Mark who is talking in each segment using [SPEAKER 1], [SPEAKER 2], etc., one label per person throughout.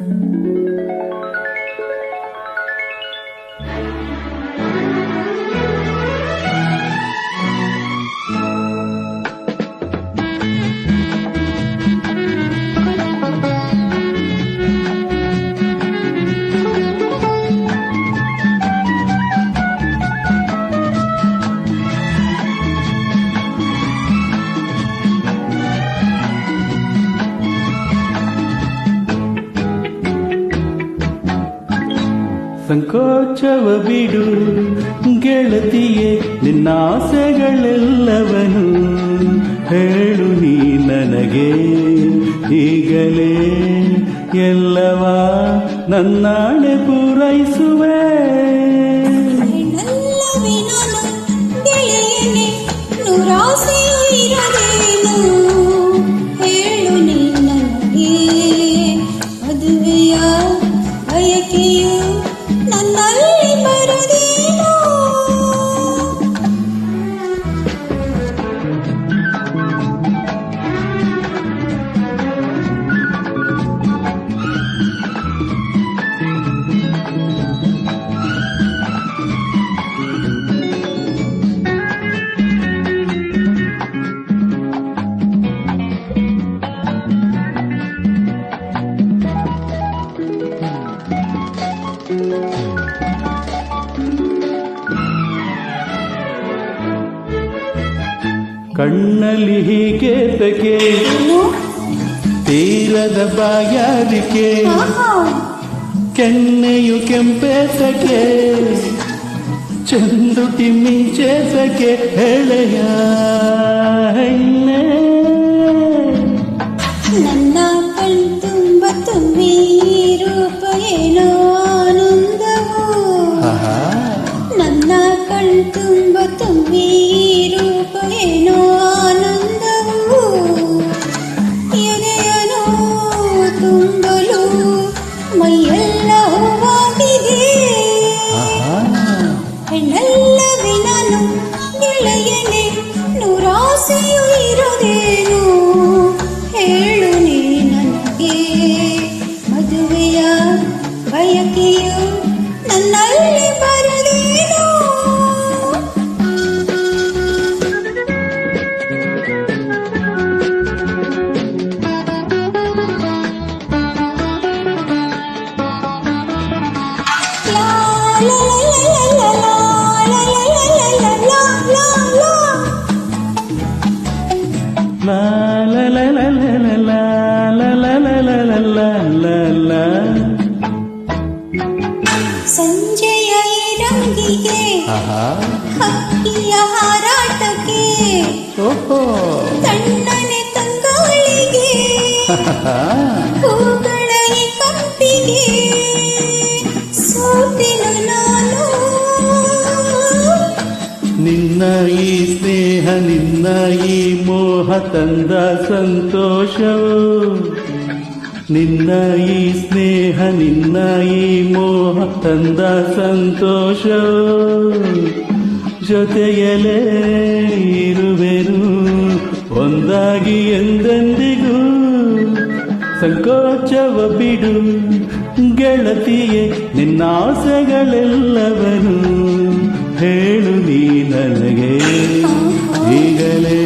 [SPEAKER 1] Thank you. ಸಂಕೋಚವ ಬಿಡು. ಗೆಳತಿಯೇ ನಿನ್ನಾಸೆಗಳೆಲ್ಲವನು. ಹೇಳು ನೀ ನನಗೆ ಈಗಲೇ ಎಲ್ಲವ ನನ್ನಾಣೆ ಪೂರೈಸುವೆ.
[SPEAKER 2] ಹೆಣ್ಣಲ್ಲವೇ
[SPEAKER 1] ಕಣ್ಣಲ್ಲಿ ಹೀಗೆ ತಕೆ ತೀರದ ಬಾಯಾರಿಕೆ. ಕೆನ್ನೆಯು ಚಂದು ಚಂದುಟಿ ಚೇಸಕೆ ಹೆಳೆಯ ಹೆಣ್ಣೆ.
[SPEAKER 2] కుందులు మయ్యల్ల ಹೂವಾಗಿದೆ ಹೆಣ್ಣಲ್ಲ ವಿನನು ಎಳೆಯನೆ ನೂರಾಸೆಯು ಇರುದೇನು ಹೇಳು ನೀ ನನಗೆ ಮದುವೆಯ ಬಯಕೆಯು ತಣ್ಣನೆ ತಂಗಾಳಿಗೆ ಸೋತೆನು ನಾನು.
[SPEAKER 1] ನಿನ್ನ ಈ ಸ್ನೇಹ ನಿನ್ನ ಈ ಮೋಹ ತಂದ ಸಂತೋಷವು. ನಿನ್ನ ಈ ಸ್ನೇಹ ನಿನ್ನ ಈ ಮೋಹ ತಂದ ಸಂತೋಷವು. ಜೊತೆಯಲೇ ಇರುವೆನು ಒಂದಾಗಿ ಎಂದೆಂದಿಗೂ ಸಂಕೋಚವ ಬಿಡು. ಗೆಳತಿಯೇ ನಿನ್ನಾಸೆಗಳೆಲ್ಲವನು. ಹೇಳು ನೀ ನನಗೆ. ಈಗಲೇ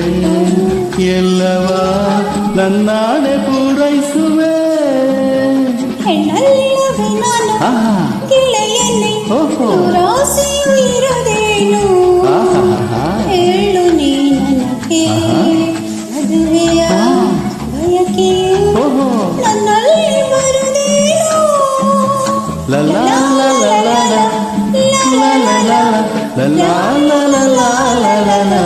[SPEAKER 1] ಎಲ್ಲವ ನನ್ನಾನೆ ಪೂರೈಸುವೆ. ಓಹೋ.
[SPEAKER 2] ಮದುವೆಯ ಬಯಕೆಯು ನನ್ನಲ್ಲಿ ಬರುದೇನು
[SPEAKER 1] ಲಲಾ la la la la la